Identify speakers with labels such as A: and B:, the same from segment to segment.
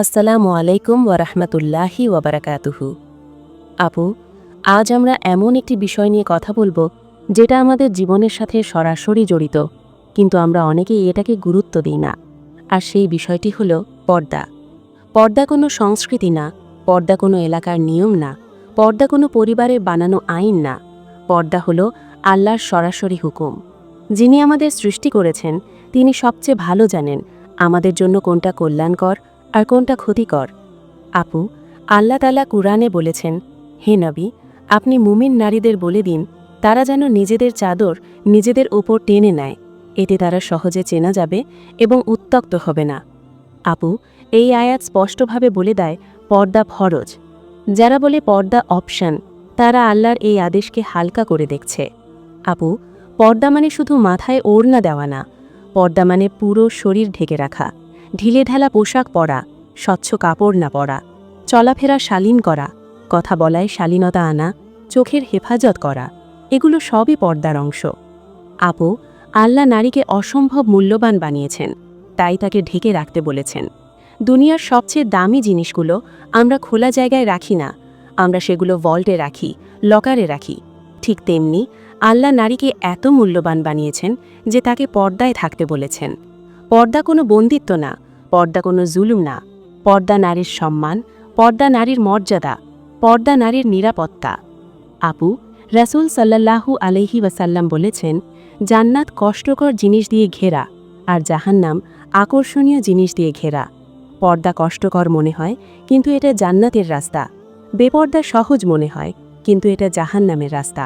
A: আসসালামু আলাইকুম ওয়ারহমতুল্লাহি ওয়াবারাকাতুহু আপু, আজ আমরা এমন একটি বিষয় নিয়ে কথা বলব, যেটা আমাদের জীবনের সাথে সরাসরি জড়িত, কিন্তু আমরা অনেকেই এটাকে গুরুত্ব দিই না। আর সেই বিষয়টি হলো পর্দা। পর্দা কোনো সংস্কৃতি না, পর্দা কোনো এলাকার নিয়ম না, পর্দা কোনো পরিবারের বানানো আইন না, পর্দা হলো আল্লাহর সরাসরি হুকুম। যিনি আমাদের সৃষ্টি করেছেন, তিনি সবচেয়ে ভালো জানেন আমাদের জন্য কোনটা কল্যাণকর আর কোনটা ক্ষতিকর? আপু, আল্লাহ তালা কুরআনে বলেছেন, হে নবী, আপনি মুমিন নারীদের বলে দিন, তারা যেন নিজেদের চাদর নিজেদের ওপর টেনে নেয়, এতে তারা সহজে চেনা যাবে এবং উত্তক্ত হবে না। আপু, এই আয়াত স্পষ্টভাবে বলে দেয়, পর্দা ফরজ। যারা বলে পর্দা অপশন, তারা আল্লাহর এই আদেশকে হালকা করে দেখছে। আপু, পর্দা মানে শুধু মাথায় ওড়না দেওয়া না, পর্দা মানে পুরো শরীর ঢেকে রাখা। ঢিলে ঢালা পোশাক পরা, স্বচ্ছ কাপড় না পরা, চলাফেরা শালীন করা, কথা বলায় শালীনতা আনা, চোখের হেফাজত করা, এগুলো সবই পর্দার অংশ। আপু আল্লাহ নারীকে অসম্ভব মূল্যবান বানিয়েছেন, তাই তাকে ঢেকে রাখতে বলেছেন। দুনিয়ার সবচেয়ে দামি জিনিসগুলো আমরা খোলা জায়গায় রাখি না, আমরা সেগুলো ভল্টে রাখি লকারে রাখি। ঠিক তেমনি আল্লাহ নারীকে এত মূল্যবান বানিয়েছেন যে তাকে পর্দায় থাকতে বলেছেন। পর্দা কোনো বন্দিত্ব না, পর্দা কোনো জুলুম না। পর্দা নারীর সম্মান, পর্দা নারীর মর্যাদা, পর্দা নারীর নিরাপত্তা। আপু, রাসূল সাল্লাল্লাহু আলহি ওয়াসাল্লাম বলেছেন, জান্নাত কষ্টকর জিনিস দিয়ে ঘেরা আর জাহান্নাম আকর্ষণীয় জিনিস দিয়ে ঘেরা। পর্দা কষ্টকর মনে হয়, কিন্তু এটা জান্নাতের রাস্তা। বেপর্দা সহজ মনে হয়, কিন্তু এটা জাহান্নামের রাস্তা।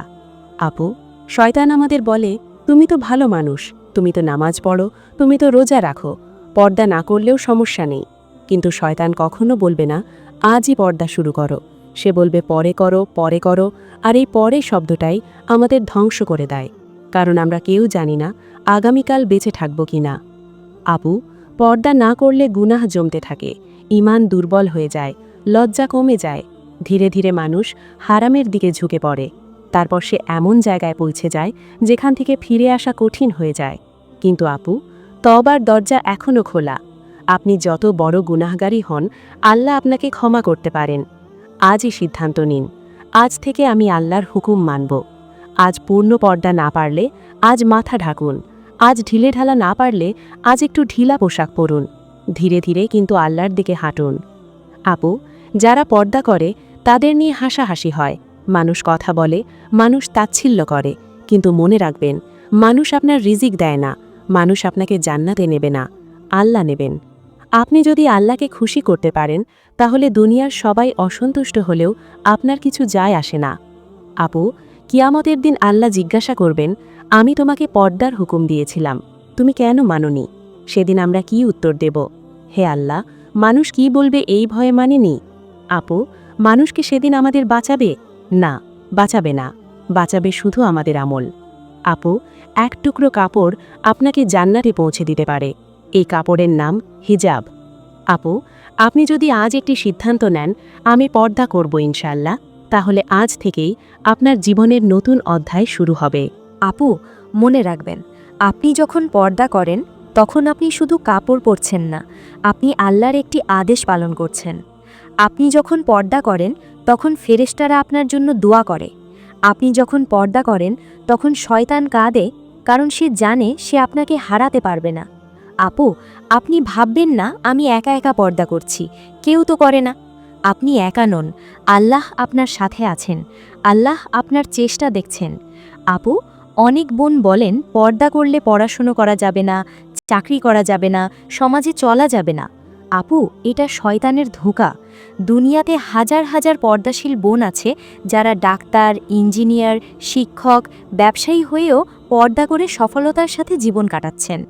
A: আপু, শয়তান আমাদের বলে, তুমি তো ভালো মানুষ তুমি তো নামাজ পড়ো, তুমি তো রোজা রাখো। পর্দা না করলেও সমস্যা নেই। কিন্তু শয়তান কখনো বলবে না, আজই পর্দা শুরু করো। সে বলবে, পরে করো পরে করো। আর এই পরে শব্দটাই আমাদের ধ্বংস করে দেয়। কারণ আমরা কেউ জানি না, আগামীকাল বেঁচে থাকব কি না। আপু পর্দা না করলে গুনাহ জমতে থাকে ইমান দুর্বল হয়ে যায়, লজ্জা কমে যায়। ধীরে ধীরে মানুষ হারামের দিকে ঝুঁকে পড়ে। তারপর সে এমন জায়গায় পৌঁছে যায় যেখান থেকে ফিরে আসা কঠিন হয়ে যায়। কিন্তু আপু তবার দরজা এখনও খোলা। আপনি যত বড় গুনাহগারী হন, আল্লাহ আপনাকে ক্ষমা করতে পারেন। আজই সিদ্ধান্ত নিন। আজ থেকে আমি আল্লাহর হুকুম মানব। আজ পূর্ণ পর্দা না পারলে আজ মাথা ঢাকুন। আজ ঢিলে ঢালা না পারলে আজ একটু ঢিলা পোশাক পরুন। ধীরে ধীরে কিন্তু আল্লাহর দিকে হাঁটুন। আপু, যারা পর্দা করে, তাদের নিয়ে হাসাহাসি হয়। মানুষ কথা বলে, মানুষ তাচ্ছিল্য করে। কিন্তু মনে রাখবেন, মানুষ আপনার রিজিক দেয় না, মানুষ আপনাকে জান্নাতে নেবে না, আল্লাহ নেবেন। আপনি যদি আল্লাহকে খুশি করতে পারেন, তাহলে দুনিয়ার সবাই অসন্তুষ্ট হলেও আপনার কিছু যায় আসে না। আপু, কিয়ামতের দিন আল্লাহ জিজ্ঞাসা করবেন, আমি তোমাকে পর্দার হুকুম দিয়েছিলাম, তুমি কেন মাননি? সেদিন আমরা কি উত্তর দেব? হে আল্লাহ, মানুষ কি বলবে এই ভয়ে মানেনি? আপু মানুষকে সেদিন আমাদের বাঁচাবে? না, বাঁচাবে না। বাঁচাবে শুধু আমাদের আমল। আপু, এক টুকরো কাপড় আপনাকে জান্নাতে পৌঁছে দিতে পারে। এই কাপড়ের নাম হিজাব। আপু, আপনি যদি আজ একটি সিদ্ধান্ত নেন, আমি পর্দা করব ইনশাল্লাহ তাহলে আজ থেকেই আপনার জীবনের নতুন অধ্যায় শুরু হবে।
B: আপু, মনে রাখবেন, আপনি যখন পর্দা করেন, তখন আপনি শুধু কাপড় পরছেন না, আপনি আল্লাহর একটি আদেশ পালন করছেন। আপনি যখন পর্দা করেন, তখন ফেরেশতারা আপনার জন্য দোয়া করে। আপনি যখন পর্দা করেন, তখন শয়তান কাঁদে, কারণ সে জানে সে আপনাকে হারাতে পারবে না। আপু, আপনি ভাববেন না, আমি একা একা পর্দা করছি, কেউ তো করে না। আপনি একা নন, আল্লাহ আপনার সাথে আছেন, আল্লাহ আপনার চেষ্টা দেখছেন। আপু, অনেক বোন বলেন, পর্দা করলে পড়াশুনো করা যাবে না, চাকরি করা যাবে না, সমাজে চলা যাবে না। আপু, এটা শয়তানের ধোঁকা। দুনিয়াতে হাজার হাজার পর্দাশীল বোন আছে যারা ডাক্তার, ইঞ্জিনিয়ার, শিক্ষক, ব্যবসায়ী হয়েও পর্দা করে সফলতার সাথে জীবন কাটাচ্ছেন।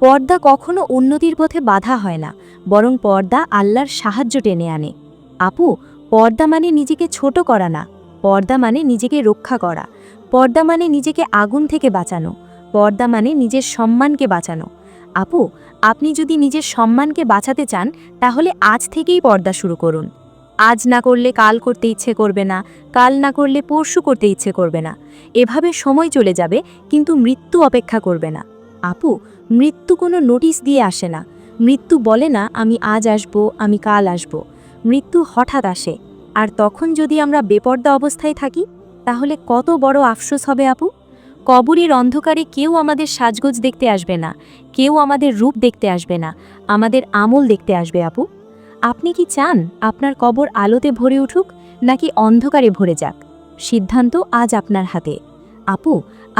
B: পর্দা কখনো উন্নতির পথে বাধা হয় না, বরং পর্দা আল্লাহর সাহায্য টেনে আনে। আপু, পর্দা মানে নিজেকে ছোট করা না, পর্দা মানে নিজেকে রক্ষা করা। পর্দা মানে নিজেকে আগুন থেকে বাঁচানো, পর্দা মানে নিজের সম্মানকে বাঁচানো। আপু, আপনি যদি নিজের সম্মানকে বাঁচাতে চান, তাহলে আজ থেকেই পর্দা শুরু করুন। আজ না করলে কাল করতে ইচ্ছে করবে না, কাল না করলে পরশু করতে ইচ্ছে করবে না। এভাবে সময় চলে যাবে, কিন্তু মৃত্যু অপেক্ষা করবে না। আপু, মৃত্যু কোনো নোটিশ দিয়ে আসে না। মৃত্যু বলে না, আমি আজ আসব, আমি কাল আসব। মৃত্যু হঠাৎ আসে। আর তখন যদি আমরা বেপর্দা অবস্থায় থাকি, তাহলে কত বড় আফসোস হবে আপু? কবরের অন্ধকারে কেউ আমাদের সাজগোজ দেখতে আসবে না, কেউ আমাদের রূপ দেখতে আসবে না, আমাদের আমল দেখতে আসবে আপু। আপনি কি চান আপনার কবর আলোতে ভরে উঠুক নাকি অন্ধকারে ভরে যাক? সিদ্ধান্ত আজ আপনার হাতে। আপু,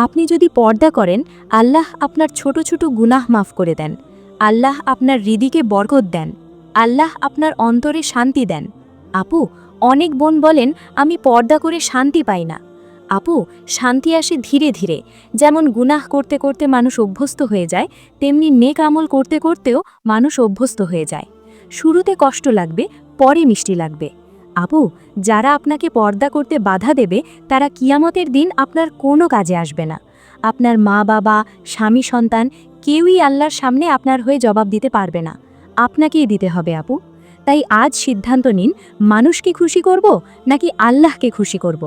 B: আপনি যদি পর্দা করেন, আল্লাহ আপনার ছোট ছোট গুনাহ মাফ করে দেন। আল্লাহ আপনার হৃদিকে বরকত দেন। আল্লাহ আপনার অন্তরে শান্তি দেন। আপু, অনেক বোন বলেন, আমি পর্দা করে শান্তি পাই না। আপু, শান্তি আসে ধীরে ধীরে। যেমন গুনাহ করতে করতে মানুষ অভ্যস্ত হয়ে যায়, তেমনি নেক আমল করতে করতেও মানুষ অভ্যস্ত হয়ে যায়। শুরুতে কষ্ট লাগবে, পরে মিষ্টি লাগবে। আপু, যারা আপনাকে পর্দা করতে বাধা দেবে, তারা কিয়ামতের দিন আপনার কোনো কাজে আসবে না। আপনার মা বাবা, স্বামী সন্তান কেউই আল্লাহর সামনে আপনার হয়ে জবাব দিতে পারবে না। আপনাকেই দিতে হবে আপু। তাই আজ সিদ্ধান্ত নিন, মানুষকে খুশি করব নাকি আল্লাহকে খুশি করব?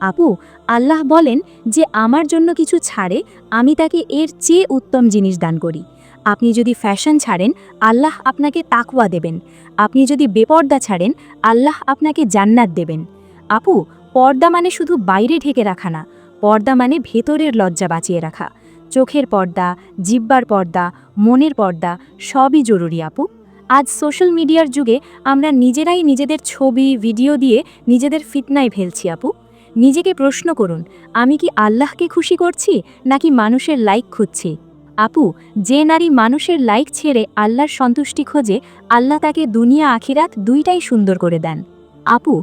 B: আপু, আল্লাহ বলেন যে আমার জন্য কিছু ছাড়ে, আমি তাকে এর চেয়ে উত্তম জিনিস দান করি। আপনি যদি ফ্যাশন ছাড়েন, আল্লাহ আপনাকে তাকওয়া দেবেন। আপনি যদি বেপর্দা ছাড়েন, আল্লাহ আপনাকে জান্নাত দেবেন। আপু, পর্দা মানে শুধু বাইরে ঢেকে রাখা না, পর্দা মানে ভেতরের লজ্জা বাঁচিয়ে রাখা। চোখের পর্দা, জিব্বার পর্দা, মনের পর্দা, সবই জরুরি আপু। আজ সোশ্যাল মিডিয়ার যুগে আমরা নিজেরাই নিজেদের ছবি, ভিডিও দিয়ে নিজেদের ফিতনায় ফেলছি আপু। নিজেকে প্রশ্ন করুন, আমি কি আল্লাহকে খুশি করছি নাকি মানুষের লাইক খুঁজছি? আপু, যে নারী মানুষের লাইক ছেড়ে আল্লাহর সন্তুষ্টি খোঁজে, আল্লাহ তাকে দুনিয়া আখিরাত দুইটাই সুন্দর করে দেন। আপু,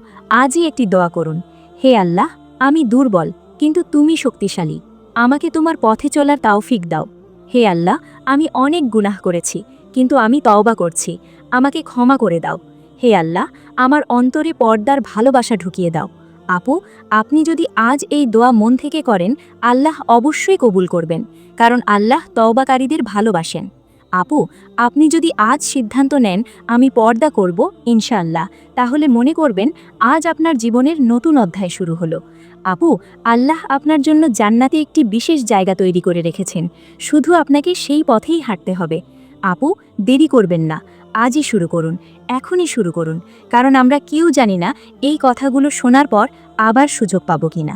B: আজই একটি দোয়া করুন। হে আল্লাহ, আমি দুর্বল, কিন্তু তুমি শক্তিশালী। আমাকে তোমার পথে চলার তাওফিক দাও। হে আল্লাহ, আমি অনেক গুনাহ করেছি, কিন্তু আমি তওবা করছি। আমাকে ক্ষমা করে দাও। হে আল্লাহ, আমার অন্তরে পর্দার ভালোবাসা ঢুকিয়ে দাও। আপু, আপনি যদি আজ এই দোয়া মন থেকে করেন, আল্লাহ অবশ্যই কবুল করবেন, কারণ আল্লাহ তওবাকারীদের ভালোবাসেন। আপু, আপনি যদি আজ সিদ্ধান্ত নেন, আমি পর্দা করব, ইনশাআল্লাহ, তাহলে মনে করবেন, আজ আপনার জীবনের নতুন অধ্যায় শুরু হলো। আপু, আল্লাহ আপনার জন্য জান্নাতে একটি বিশেষ জায়গা তৈরি করে রেখেছেন, শুধু আপনাকে সেই পথেই হাঁটতে হবে। আপু, দেরি করবেন না আজই শুরু করুন, এখনই শুরু করুন, কারণ আমরা কেউ জানি না এই কথাগুলো শোনার পর আবার সুযোগ পাবো কিনা।